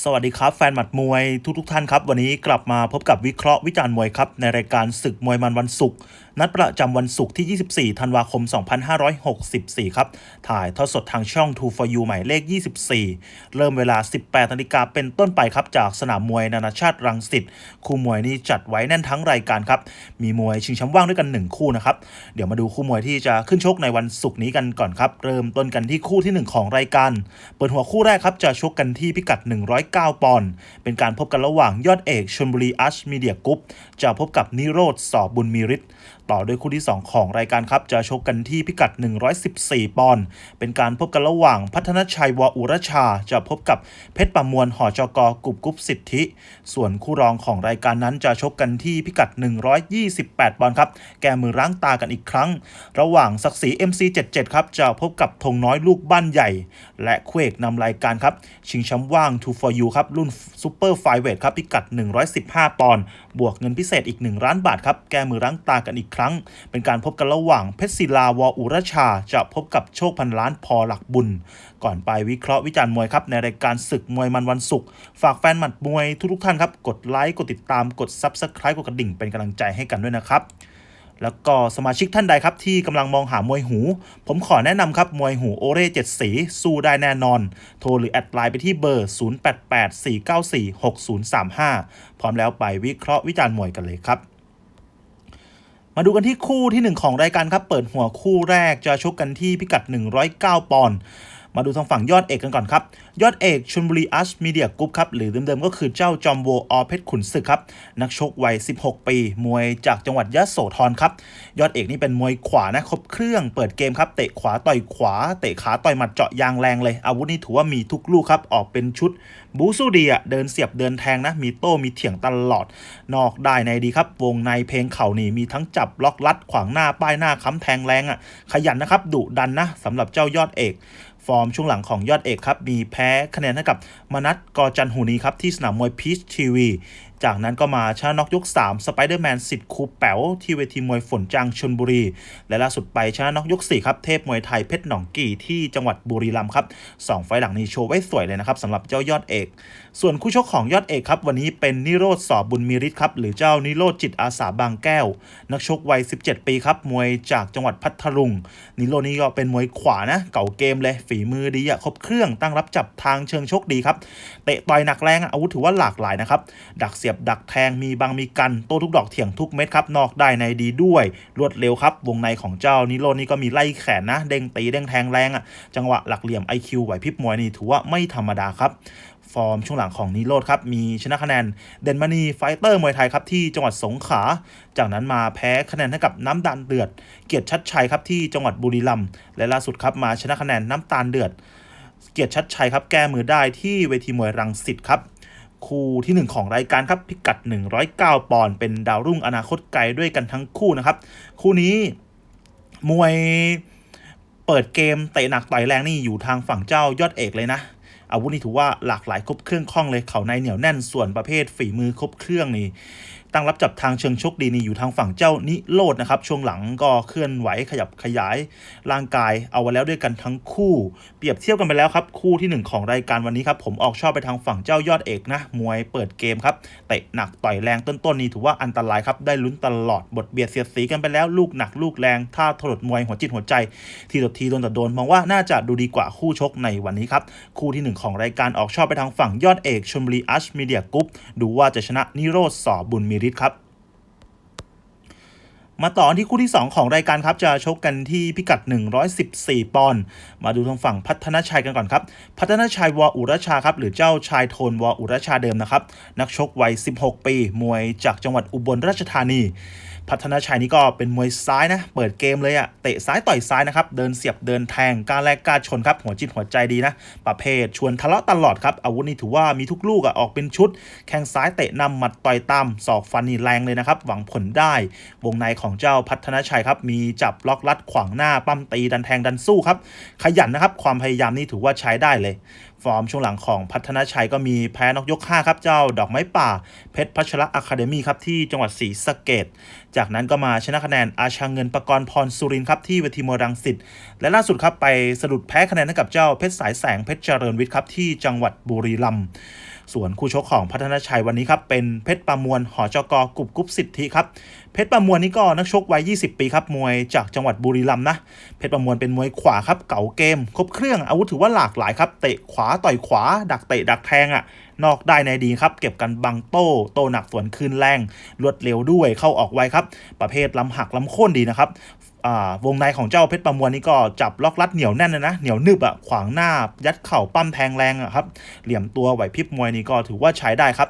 สวัสดีครับแฟนหมัดมวยทุกทท่านครับ วันนี้กลับมาพบกับวิเคราะห์วิจารณ์มวยครับ ในรายการศึกมวยมันวันศุกร์นัดประจำวันศุกร์ที่ 24 ธันวาคม 2564 ครับ ถ่ายทอดสดทางช่อง2 for you หมายเลข 24 เริ่มเวลา 18 นาฬิกาเป็นต้นไปครับ จากสนามมวยนานาชาติรังสิต คู่มวยนี้จัดไว้แน่นทั้งรายการครับ มีมวยชิงแชมป์ว่างด้วยกัน 1 คู่นะครับ เดี๋ยวมาดูคู่มวยที่จะขึ้นชกในวันศุกร์นี้กันก่อนครับ เริ่มต้นกันที่คู่ที่ 1 ของรายการ เปิดหัวคู่แรกครับ จะชกกันที่พิกัด 109 ปอนด์ เป็นการพบกันระหว่างยอดเอกชลบุรีอัชมีเดียกรุ๊ปจะพบกับนิโรธสอบบุญมีฤทธิ์ต่อด้วยคู่ที่ 2 ของรายการครับจะชกกันที่พิกัด 114 ปอนด์เป็นการพบกันระหว่างพัฒนชัยวอุรชา จะพบกับเพชรประมวลหอจกกุบกุบสิทธิ ส่วนคู่รองของรายการนั้นจะชกกันที่พิกัด 128 ปอนด์ครับแกมือร้างตากันอีกครั้ง ระหว่างศักดิ์ศรี MC77 ครับจะพบกับธงน้อยลูกบ้านใหญ่ และเคู่เอกนำรายการครับชิงแชมป์ว่าง 2 for you ครับรุ่นซูเปอร์ไฟเวทครับพิกัด 115 ปอนด์บวกเงินพิเศษอีก 1 ล้านบาทครับแกมือร้างตากันอีกครั้ง เป็นการพบกันระหว่างเพชรศิลาวอุรชา จะพบกับโชคพันล้านพอหลักบุญ ก่อนไปวิเคราะห์วิจารณ์มวยครับในรายการศึกมวยมันวันศุกร์ฝากแฟนหมัดมวยทุกๆท่านครับกดไลค์กดติดตามกด Subscribe กดกระดิ่งเป็นกำลังใจให้กันด้วยนะครับแล้วก็สมาชิกท่านใดครับที่กำลังมองหามวยหู ผมขอแนะนำครับ มวยหูโอเร่7สี สู้ได้แน่นอน โทรหรือแอดไลน์ไปที่เบอร์ 0884946035 พร้อมแล้วไปวิเคราะห์วิจารณ์มวยกันเลยครับ มาดูกันที่คู่ที่ 1 ของรายการครับ เปิดหัวคู่แรกจะชกกันที่พิกัด 109 ปอนด์ มาดูทางฝั่งยอดเอกกันก่อนครับ ยอดเอกชลบุรีอัชมีเดียกรุ๊ปครับ หรือเดิมๆก็คือเจ้าจอมโวอเพชรขุนศึกครับ นักชกวัย 16 ปี มวยจากจังหวัดยะโสธรครับ ยอดเอกนี่เป็นมวยขวานะครบเครื่องเปิดเกมครับ เตะขวาต่อยขวา เตะขาต่อยหมัดเจาะยางแรงเลย อาวุธนี่ถือว่ามีทุกลูกครับ ออกเป็นชุด บูสู้ดีอะเดินเสียบเดินแทงนะ มีโต้มีเถียงตลอด นอกได้ในดีครับ วงในเพลงเข่านี่มีทั้งจับล็อกลัดขวางหน้าป้ายหน้าค้ำแทงแรงอะขยันนะครับดุดันนะสำหรับเจ้ายอดเอก ฟอร์มช่วงหลังของยอดเอกครับ มีแพ้คะแนนให้กับมนัทกอจันหูนีครับ ที่สนามมวยพีชทีวี จากนั้นก็มาชนะน็อกยก 3 สไปเดอร์แมนสิทธิ์ครูแป๋วที่เวทีมวยฝนจางชนบุรี และล่าสุดไปชนะน็อกยก 4 ครับ เทพมวยไทยเพชรหนองกี่ที่จังหวัดบุรีรัมย์ครับสองไฟหลังนี้โชว์ไว้สวยเลยนะครับสำหรับเจ้ายอดเอก ส่วนคู่ชกของยอดเอกครับ วันนี้เป็นนิโรธสอบบุญมีฤทธิ์ครับหรือเจ้านิโรธจิตอาสาบางแก้ว นักชกวัย 17 ปีครับมวยจากจังหวัดพัทลุงนิโรธนี่ก็เป็นมวยขวานะ เก่าเกมเลยฝีมือดีอะครบเครื่องตั้งรับจับทางเชิงชกดีครับเตะต่อยหนักแรงอาวุธถือว่าหลากหลายนะครับดักเสียบดักแทงมีบางมีกันโต้ทุกดอกเถียงทุกเม็ดครับนอกได้ในดีด้วย รวดเร็วครับ วงในของเจ้านิโรนี่ก็มีไล่แขนนะ เด้งตีเด้งแทงแรงอะ จังหวะหลักเหลี่ยม IQ ไหวพริบมวยนี่ถือว่าไม่ธรรมดาครับฟอร์มช่วงหลังของนิโรธครับ มีชนะคะแนนเดนมานีไฟเตอร์มวยไทยครับที่จังหวัดสงขลา จากนั้นมาแพ้คะแนนให้กับน้ำตาลเดือด เกียรติชัดชัยครับที่จังหวัดบุรีรัมย์และล่าสุดครับมาชนะคะแนนน้ำตาลเดือด เกียรติชัดชัยครับแก้มือได้ที่เวทีมวยรังสิตครับ คู่ทีหนึ่1 ของรายการครับ พิกัด 109 ปอนด์เป็นดาวรุ่งอนาคตไกลด้วยกันทั้งคู่นะครับ คู่นี้มวยเปิดเกมเตะหนักต่อยแรงนี่อยู่ทางฝั่งเจ้ายอดเอกเลยนะ อาวุธนี่ถือว่าหลากหลายครบเครื่องคล่องเลย เขาในเหนียวแน่นส่วนประเภทฝีมือครบเครื่องนี่ ตั้งรับจับทางเชิงชกดีนี่อยู่ทางฝั่งเจ้านิโรธนะครับ ช่วงหลังก็เคลื่อนไหวขยับขยายร่างกายเอาไว้แล้วด้วยกันทั้งคู่ เปรียบเทียบกันไปแล้วครับ คู่ที่ 1 ของรายการวันนี้ครับ ผมออกชอบไปทางฝั่งเจ้ายอดเอกนะ มวยเปิดเกมครับเตะหนักต่อยแรงต้นๆนี่ถือว่าอันตรายครับได้ลุ้นตลอดบทเบียดเสียดสีกันไปแล้วลูกหนักลูกแรงท่าถลดมวยหัวจิตหัวใจ ทีต่อทีโดนต่อโดนมองว่าน่าจะดูดีกว่าคู่ชกในวันนี้ครับคู่ที่หนึ่งของรายการออกชอบไปทางฝั่งยอดเอกชลบุรีอัชมีเดียกรุ๊ปดูว่าจะชนะนิโรธสอบุญมีฤทธิ์ครับ มาต่อที่คู่ที่ 2 ของรายการครับ จะชกกันที่พิกัด 114 ปอนด์มาดูทางฝั่งพัฒนาชัยกันก่อนครับ พัฒนาชัยวอุรชาครับ หรือเจ้าชายโทนวอุรชาเดิมนะครับ นักชกวัย 16 ปี มวยจากจังหวัดอุบลราชธานี พัฒนาชัยนี่ก็เป็นมวยซ้ายนะ เปิดเกมเลยอะเตะซ้ายต่อยซ้ายนะครับ เดินเสียบเดินแทงกล้ารแลกกล้ารชนครับ หัวจิตหัวใจดีนะ ประเภทชวนทะเลาะตลอดครับ อาวุธนี่ถือว่ามีทุกลูกอะออกเป็นชุด แข้งซ้ายเตะนำหมัดต่อยตามศอกฟันนี่แรงเลยนะครับ หวังผลได้ วงในของเจ้าพัฒนาชัยครับ มีจับล็อกลัดขวางหน้าปั้มตีดันแทงดันสู้ครับ ขยันนะครับ ความพยายามนี่ถือว่าใช้ได้เลย ฟอร์มช่วงหลังของพัฒนาชัยก็มีแพ้นกยก5ครับ เจ้าดอกไม้ป่า เพชรพัชระอะคาเดมี่ครับที่จังหวัดศรีสะเกดจากนั้นก็มาชนะคะแนนอาชางเงินประกรณ์พรสุรินครับที่เวทีมวยรังสิตและล่าสุดครับไปสะดุดแพ้คะแนนให้กับเจ้าเพชรสายแสงเพชรเจริญวิทย์ครับที่จังหวัดบุรีรัมย์ ส่วนคู่ชกของพัฒนชัยวันนี้ครับเป็นเพชรประมวลหอจกกุบกุบสิทธิครับเพชรประมวลนี่ก็นักชกวัย 20 ปีครับมวยจากจังหวัดบุรีรัมย์นะเพชรประมวลเป็นมวยขวาครับเก๋าเกม ครบเครื่องอาวุธถือว่าหลากหลายครับเตะขวาต่อยขวา ดักเตะดักแทงอะนอกได้ในดีครับเก็บกันบังโต้โตหนักสวนคืนแรงรวดเร็วด้วยเข้าออกไวครับ ประเภทล้ำหักล้ำโค่นดีนะครับ วงในของเจ้าเพชรประมวลนี่ก็จับล็อกรัดเหนียวแน่นเลยนะ เหนียวนึบอะขวางหน้ายัดเข่าปั้มแทงแรงอะครับ เหลี่ยมตัวไหวพริบมวยนี่ก็ถือว่าใช้ได้ครับ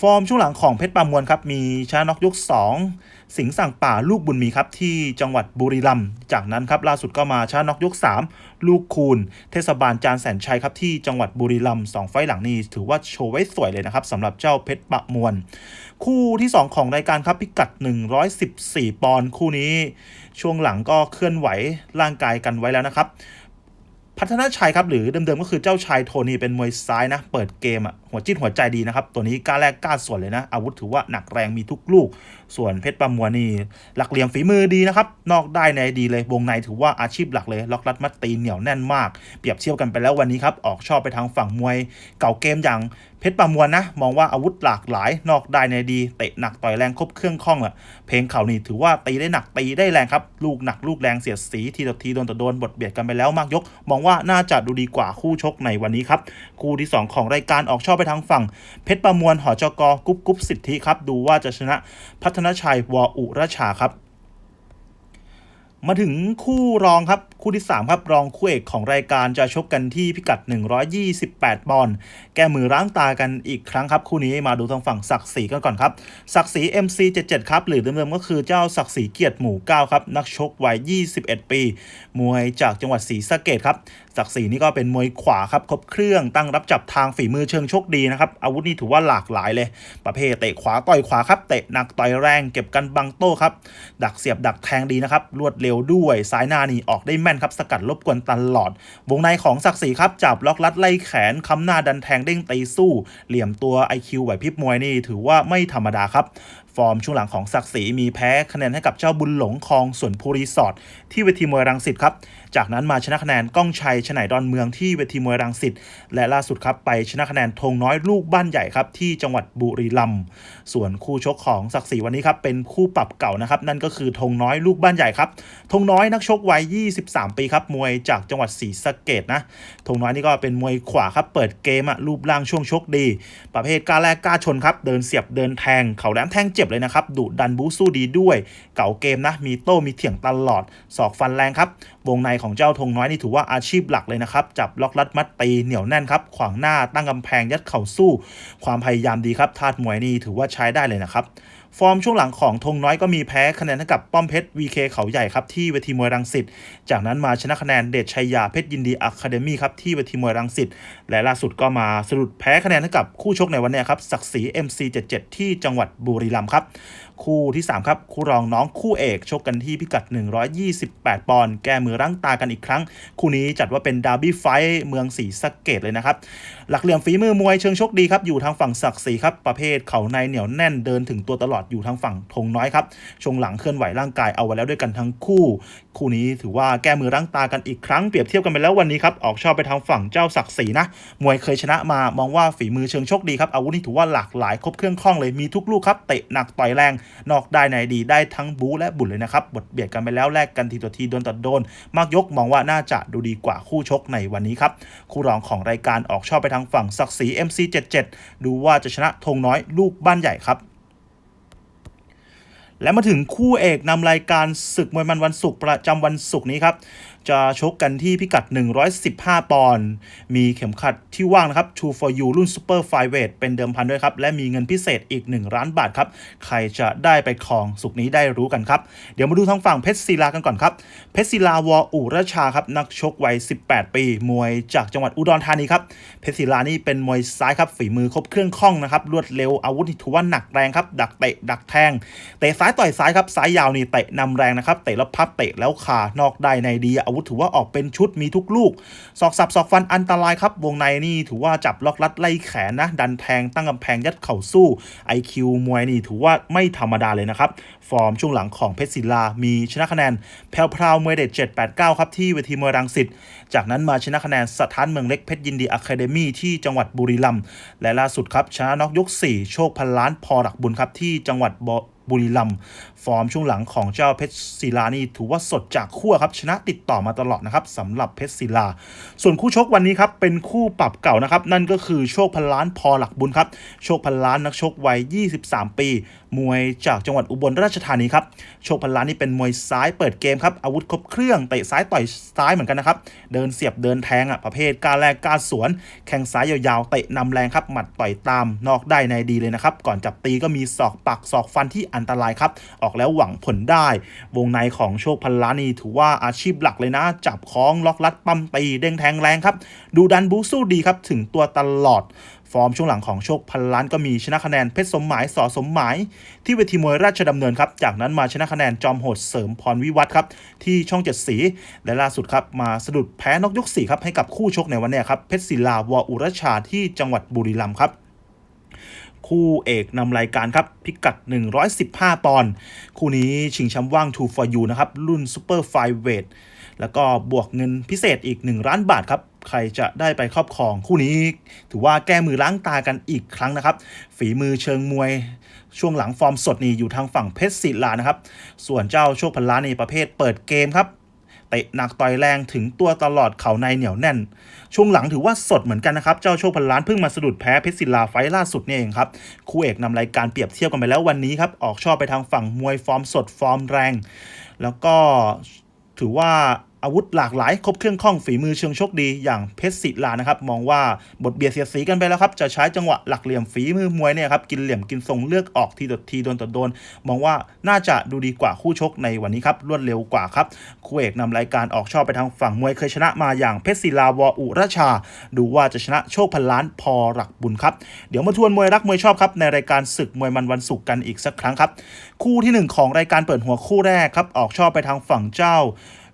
ฟอร์มช่วงหลังของเพชรประมวลครับมีชนะน็อกยก2 สิงสั่งป่าลูกบุญมีครับที่จังหวัดบุรีรัมย์จากนั้นครับล่าสุดก็มาชนะน็อกยก 3 ลูกคูณ เทศบาลจานแสนชัยครับที่จังหวัดบุรีรัมย์สองไฟหลังนี้ถือว่าโชว์ไว้สวยเลยนะครับสำหรับเจ้าเพชรประมวล คู่ที่ 2 ของรายการครับพิกัด 114 ปอนด์คู่นี้ ช่วงหลังก็เคลื่อนไหวร่างกายกันไว้แล้วนะครับพัฒนาชัยครับหรือเดิมๆก็คือเจ้าชายโทนี่เป็นมวยซ้ายนะ เปิดเกมอะ หัวจิ้หัวใจดีนะครับ ตัวนี้กล้าแรกกล้าส่วนเลยนะ อาวุธถือว่าหนักแรงมีทุกลูก ส่วนเพชรประมวลนี่หลักเหลี่ยมฝีมือดีนะครับ นอกได้ในดีเลยวงในถือว่าอาชีพหลักเลยล็อกรัดมัดตีเหนียวแน่นมาก เปรียบเทียบกันไปแล้ววันนี้ครับออกชอบไปทางฝั่งมวย เก่าเกมอย่างเพชรประมวลนะ มองว่าอาวุธหลากหลาย นอกได้ในดีเตะหนักต่อยแรงครบเครื่องข้องอะเพลงเข่านี่ถือว่าตีได้หนักตีได้แรงครับลูกหนักลูกแรงเสียดสีทีต่อทีโดนต่อโดนบทเบียดกันไปแล้วมากยก มองว่าน่าจะดูดีกว่าคู่ชกในวันนี้ครับคู่ที่สองของรายการออกชอบไปทางฝั่งเพชรประมวลหอจกกุ๊บกุ๊บสิทธิครับ ดูว่าจะชนะพัฒนชัยวอุรชาครับ มาถึงคู่รองครับคู่ที่ 3 ครับรองคู่เอกของรายการจะชกกันที่พิกัด 128 ปอนด์แก้มือร้างตากันอีกครั้งครับคู่นี้มาดูทางฝั่งศักดิ์ศรีกันก่อนครับศักดิ์ศรี MC77 ครับหรือเดิมๆก็คือเจ้าศักดิ์ศรีเกียรติหมู่9ครับนักชกวัย 21 ปี มวยจากจังหวัดศรีสะเกดครับศักดิ์ศรีนี่ก็เป็นมวยขวาครับครบเครื่องตั้งรับจับทางฝีมือเชิงโชคดีนะครับอาวุธนี่ถือว่าหลากหลายเลย ประเภทเตะขวาต่อยขวาครับเตะหนักต่อยแรงเก็บกันบังโต้ครับดักเสียบดักแทงดีนะครับรวดเร็วด้วยซ้ายหน้านี่ออกได้แม่นครับสกัดรบกวนตลอด วงในของศักดิ์ศรีครับจับล็อกลัดไล่แขนค้ำหน้าดันแทงเด้งตีสู้ เหลี่ยมตัว IQ ไหวพริบมวยนี่ถือว่าไม่ธรรมดาครับ ฟอร์มช่วงหลังของศักดิ์ศรีมีแพ้คะแนนให้กับเจ้าบุญหลงคลองสวนภูรีสอร์ทที่เวทีมวยรังสิตครับ จากนั้นมาชนะคะแนนก้องชัยชนายดอนเมืองที่เวทีมวยรังสิตและล่าสุดครับไปชนะคะแนนธงน้อยลูกบ้านใหญ่ครับที่จังหวัดบุรีรัมย์ส่วนคู่ชกของศักดิ์ศรีวันนี้ครับเป็นคู่ปรับเก่านะครับนั่นก็คือธงน้อยลูกบ้านใหญ่ครับธงน้อยนักชกวัย 23 ปีครับมวยจากจังหวัดศรีสะเกดนะธงน้อยนี่ก็เป็นมวยขวาครับเปิดเกมอะรูปร่างช่วงชกดี ประเภทกล้าแรกกล้าชนครับเดินเสียบเดินแทงเข่าแหลมแทงเจบเลยนะครับดุดันบูสู้ดีด้วย เก่าเกมนะมีโต้มีเถียงตลอดศอกฟันแรงครับ วงในของเจ้าธงน้อยนี่ถือว่าอาชีพหลักเลยนะครับ จับล็อกลัดมัดตีเหนียวแน่นครับขวางหน้าตั้งกำแพงยัดเข่าสู้ ความพยายามดีครับธาตุมวยนี่ถือว่าใช้ได้เลยนะครับ ฟอร์มช่วงหลังของธงน้อยก็มีแพ้คะแนนให้กับป้อมเพชร VK เขาใหญ่ครับที่เวทีมวยรังสิต จากนั้นมาชนะคะแนนเดชชัยยาเพชรยินดีอะคาเดมี่ครับที่เวทีมวยรังสิต และล่าสุดก็มาสรุดแพ้คะแนนให้กับคู่ชกในวันนี้ครับศักดิ์ศรี MC77 ที่จังหวัดบุรีรัมย์ครับ คู่ที่ 3 ครับ คู่รองน้องคู่เอก ชกกันที่พิกัด 128 ปอนด์แก้มือรั้งตากันอีกครั้ง คู่นี้จัดว่าเป็นดาร์บี้ไฟท์เมืองศรีสะเกดเลยนะครับ หลักเหลี่ยมฝีมือมวยเชิงชกดีครับอยู่ทางฝั่งศักดิ์ศรีครับประเภทเข่าในเหนียวแน่นเดินถึงตัวตลอดอยู่ทางฝั่งธงน้อยครับชงหลังเคลื่อนไหวร่างกายเอาไว้แล้วด้วยกันทั้งคู่ คู่นี้ถือว่าแก้มือรั้งตากันอีกครั้งเปรียบเทียบกันไปแล้ววันนี้ครับออกชอบไปทางฝั่งเจ้าศักดิ์ศรีนะมวยเคยชนะมามองว่าฝีมือเชิงชกดีครับอาวุธนี่ถือว่าหลากหลายครบเครื่องคล่องเลยมีทุกลูกครับเตะหนักต่อยแรงนอกได้ในดีได้ทั้งบูและบุญเลยนะครับบทเบียดกันไปแล้วแลกกันทีต่อทีโดนต่อโดน มากยกมองว่าน่าจะดูดีกว่าคู่ชกในวันนี้ครับคู่รองของรายการออกชอบไปทางฝั่งศักดิ์ศรี MC77 ดูว่าจะชนะธงน้อยลูกบ้านใหญ่ครับ และมาถึงคู่เอกนำรายการศึกมวยมันวันศุกร์ประจำวันศุกร์นี้ครับ จะชกกันที่พิกัด 115 ปอนด์มีเข็มขัดที่ว่างนะครับ True for You รุ่น Super f l y w e i g h t เป็นเดิมพันด้วยครับ และมีเงินพิเศษอีก 1 ล้านบาทครับ ใครจะได้ไปครองสุกร์นี้ได้รู้กันครับ เดี๋ยวมาดูทางฝั่งเพชรศิลากันก่อนครับ เพชรศิลาวออุรชาครับ นักชกวัย 18 ปี มวยจากจังหวัดอุดรธานีครับ เพชรศิลานี่เป็นมวยซ้ายครับฝีมือครบเครื่องคล่องนะครับรวดเร็วอาวุธที่ถือว่าหนักแรงครับดักเตะดักแทงเตะซ้ายายต่อยซ้ายครับซ้ายยาวนี่เตะนำแรงนะครับเตะแล้วพับเตะแล้วขานอกได้ในดีอาวุธถือว่าออกเป็นชุดมีทุกลูกศอกสับศอกฟันอันตรายครับวงในนี่ถือว่าจับล็อกลัดไล่แขนนะดันแทงตั้งกำแพงยัดเข่าสู้ IQ มวยนี่ถือว่าไม่ธรรมดาเลยนะครับฟอร์มช่วงหลังของเพชรศิลามีชนะคะแนนแพรวพราวมวยเด็ด789ครับที่เวทีมวยรังสิตจากนั้นมาชนะคะแนนสถานเมืองเล็กเพชรยินดีอะคาเดมี่ที่จังหวัดบุรีรัมย์และล่าสุดครับชนะน็อกยก 4 โชคพันล้านพอหลักบุญครับที่จังหวัด บุรีรัมฟอร์มช่วงหลังของเจ้าเพชรศิลานี่ถือว่าสดจากขั้วครับชนะติดต่อมาตลอดนะครับสำหรับเพชรศิลา ส่วนคู่ชกวันนี้ครับเป็นคู่ปรับเก่านะครับนั่นก็คือโชคพันล้านพอหลักบุญครับโชคพันล้านนักชกวัย 23 ปี มวยจากจังหวัดอุบลราชธานีครับ โชคพันล้านนี่เป็นมวยซ้ายเปิดเกมครับ อาวุธครบเครื่องเตะซ้ายต่อยซ้ายเหมือนกันนะครับ เดินเสียบเดินแทงอะประเภทการแลกการสวน แข้งซ้ายยาวๆเตะนำแรงครับ หมัดต่อยตามนอกได้ในดีเลยนะครับ ก่อนจับตีก็มีศอกปักศอกฟันที่อันตรายครับ ออกแล้วหวังผลได้ วงในของโชคพันล้านนี่ถือว่าอาชีพหลักเลยนะ จับคล้องล็อกลัดปั้มตีเด้งแทงแรงครับ ดูดันบูสู้ดีครับถึงตัวตลอด ฟอร์มช่วงหลังของโชคพันล้านก็มีชนะคะแนนเพชรสมหมายสอสมหมาย ที่เวทีมวยราชดำเนินครับ จากนั้นมาชนะคะแนนจอมโหดเสริมพรวิวัฒครับที่ช่องเจ็ดสี และล่าสุดครับมาสะดุดแพ้นกยกสี่ครับให้กับคู่ชกในวันนี้ครับเพชรศิลาวอุรชาที่จังหวัดบุรีรัมย์ครับคู่เอกนำรายการครับ พิกัด 115 ปอนด์คู่นี้ชิงแชมป์ว่าง 2 for you นะครับ รุ่น Super f l y w e i g h t แล้วก็บวกเงินพิเศษอีก 1 ล้านบาทครับ ใครจะได้ไปครอบครองคู่นี้ ถือว่าแก้มือล้างตากันอีกครั้งนะครับ ฝีมือเชิงมวย ช่วงหลังฟอร์มสดนี่อยู่ทางฝั่งเพชรศิลานะครับ ส่วนเจ้าโชคพันล้านในประเภทเปิดเกมครับเตะหนักต่อยแรงถึงตัวตลอดเข่าในเหนียวแน่น ช่วงหลังถือว่าสดเหมือนกันนะครับ เจ้าโชคพันล้านเพิ่งมาสะดุดแพ้เพชรศิลาไฟล์ล่าสุดนี่เองครับ คู่เอกนำรายการเปรียบเทียบกันไปแล้ววันนี้ครับ ออกชอบไปทางฝั่งมวยฟอร์มสดฟอร์มแรง แล้วก็ถือว่า อาวุธหลากหลาย ครบเครื่องข้องฝีมือเชิงชกดีอย่างเพชรศิลานะครับ มองว่าบทเบียดเสียดสีกันไปแล้วครับ จะใช้จังหวะหลักเหลี่ยมฝีมือมวยเนี่ยครับ กินเหลี่ยมกินทรงเลือกออกทีต่อทีโดนต่อโดน มองว่าน่าจะดูดีกว่าคู่ชกในวันนี้ครับ รวดเร็วกว่าครับคู่เอกนำรายการออกชอบไปทางฝั่งมวยเคยชนะมาอย่างเพชรศิลาวอุราชา ดูว่าจะชนะโชคพันล้านพอหลักบุญครับเดี๋ยวมาทวนมวยรักมวยชอบครับในรายการศึกมวยมันวันศุกร์กันอีกสักครั้งครับคู่ที่หนึ่งของรายการเปิดหัวคู่แรกครับออกชอบไปทางฝั่งเจ้า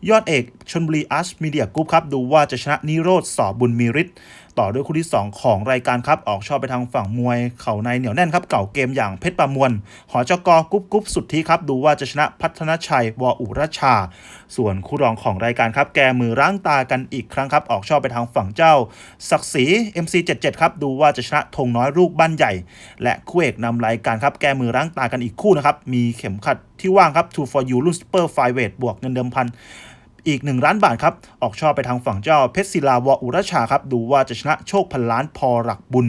ยอดเอกชนบุรีอาร์ตมีเดียกรุ๊ปครับดูว่าจะชนะนิโรธสอบุญมีฤทธิ์ ต่อด้วยคู่ที่ 2 ของรายการครับ ออกชอบไปทางฝั่งมวย เข่าในเหนียวแน่นครับ เก่าเกมอย่างเพชรประมวล หอจกกรุ๊ปกรุ๊ปสุดที่ครับ ดูว่าจะชนะพัฒนชัยวอุรชา ส่วนคู่รองของรายการครับ แกมือร่างตากันอีกครั้งครับ ออกชอบไปทางฝั่งเจ้า ศักดิ์ศรี MC77 ครับ ดูว่าจะชนะธงน้อยลูกบ้านใหญ่ และคู่เอกนำรายการครับ แกมือร่างตากันอีกคู่นะครับ มีเข็มขัดที่ว่างครับ2 for you รุ่น Super Flyweight บวกเงินเดิมพัน อีก 1 ล้านบาทครับ ออกชอบไปทางฝั่งเจ้าเพชรศิลาวอุรชาครับ ดูว่าจะชนะโชคพันล้านพอหลักบุญ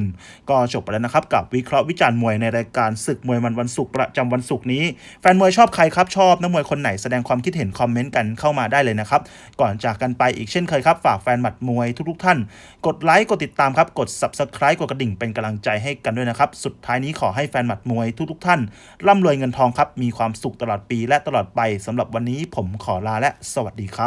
ก็จบไปแล้วนะครับ กับวิเคราะห์วิจารณ์มวยในรายการศึกมวยมันวันศุกร์ประจำวันศุกร์นี้ แฟนมวยชอบใครครับชอบนักมวยคนไหนแสดงความคิดเห็นคอมเมนต์กันเข้ามาได้เลยนะครับ ก่อนจากกันไปอีกเช่นเคยครับ ฝากแฟนหมัดมวยทุกๆท่าน กดไลค์กดติดตามครับกด subscribe กดกระดิ่งเป็นกำลังใจให้กันด้วยนะครับสุดท้ายนี้ขอให้แฟนหมัดมวยทุกๆท่านร่ำรวยเงินทองครับมีความสุขตลอดปีและตลอดไปสำหรับวันนี้ผมขอลาและสวัสดีครับ